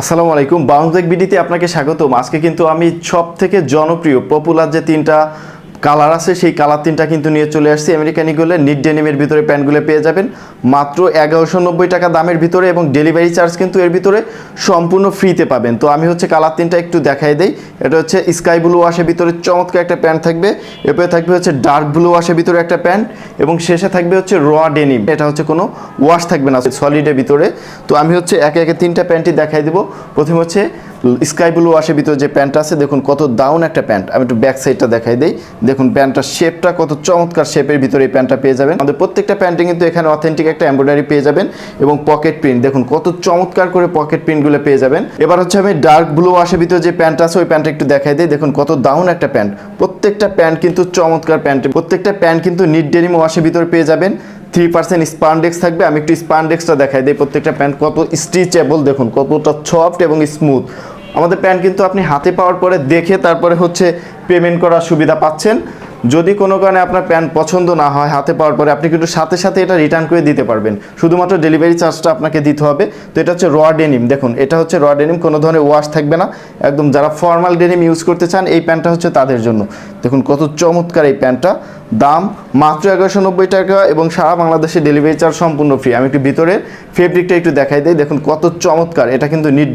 আসসালামু আলাইকুম বাউন্সেক বিডিতে আপনাকে স্বাগতম। আজকে কিন্তু আমি সব থেকে জনপ্রিয় পপুলার যে তিনটা কালার আছে, সেই কালার তিনটা কিন্তু নিয়ে চলে আসছি। আমেরিকান ইগলে নিট ডেনিমের ভিতরে প্যান্টগুলো পেয়ে যাবেন। মাত্র এগারোশো নব্বই টাকা দামের ভিতরে এবং ডেলিভারি চার্জ কিন্তু এর ভিতরে সম্পূর্ণ ফ্রিতে পাবেন। তো আমি হচ্ছে কালার তিনটা একটু দেখাই দেই। এটা হচ্ছে স্কাই ব্লু ওয়াশের ভিতরে চমৎকার একটা প্যান্ট থাকবে। এরপরে থাকবে হচ্ছে ডার্ক ব্লু ওয়াশের ভিতরে একটা প্যান্ট এবং শেষে থাকবে হচ্ছে র ডেনিম। এটা হচ্ছে কোনো ওয়াশ থাকবে না সলিডের ভিতরে। তো আমি হচ্ছে একে একে তিনটা প্যান্টই দেখাই দেবো। প্রথমে হচ্ছে স্কাই ব্লু ওয়াশের ভিতরে যে প্যান্টটা আছে, দেখুন কত দাউন একটা প্যান্ট। আমি একটু ব্যাক সাইডটা দেখাই দিই। দেখুন প্যান্টটার শেপটা কত চমৎকার শেপের ভিতরে এই প্যান্টটা পেয়ে যাবেন। আমাদের প্রত্যেকটা প্যান্টে কিন্তু এখানে অথেন্টিক একটা এমব্রয়ডারি পেয়ে যাবেন এবং পকেট প্রিন্ট দেখুন কত চমৎকার করে পকেট প্রিন্টগুলো পেয়ে যাবেন। এবার হচ্ছে আমি ডার্ক ব্লু ওয়াশের ভিতরে যে প্যান্ট আছে, ওই প্যান্টটা একটু দেখাই দিই। দেখুন কত দাউন একটা প্যান্ট। প্রত্যেকটা প্যান্ট কিন্তু চমৎকার প্যান্ট। প্রত্যেকটা প্যান্ট কিন্তু নিট ডেনিম ওয়াশের ভিতরে পেয়ে যাবেন। থ্রি পার্সেন্ট স্পান্ডেক্স থাকবে। আমি একটু স্পান্ডেক্সটা দেখাই দিই। প্রত্যেকটা প্যান্ট কত স্টিচেবল দেখুন, কতটা সফট এবং স্মুথ আমাদের প্যান্ট কিন্তু আপনি হাতে পাওয়ার পরে দেখে তারপরে হচ্ছে পেমেন্ট করার সুবিধা পাচ্ছেন। যদি কোনো কারণে আপনার প্যান্ট পছন্দ না হয় হাতে পাওয়ার পরে, আপনি কিন্তু সাথে সাথে এটা রিটার্ন করে দিতে পারবেন। শুধুমাত্র ডেলিভারি চার্জটা আপনাকে দিতে হবে। তো এটা হচ্ছে র ডেনিম দেখুন, এটা হচ্ছে র ডেনিম কোনো ধরনের ওয়াশ থাকবে না। একদম যারা ফর্মাল ডেনিম ইউজ করতে চান, এই প্যান্টটা হচ্ছে তাদের জন্য। দেখুন, কত চমৎকার এই প্যান্টটা দাম মাত্র এগারোশো নব্বই টাকা এবং সারা বাংলাদেশে ডেলিভারি চার্জ সম্পূর্ণ ফ্রি আমি একটু ভিতরে ফেব্রিকটা একটু দেখাই দিই। দেখুন, কত চমৎকার। এটা কিন্তু নিট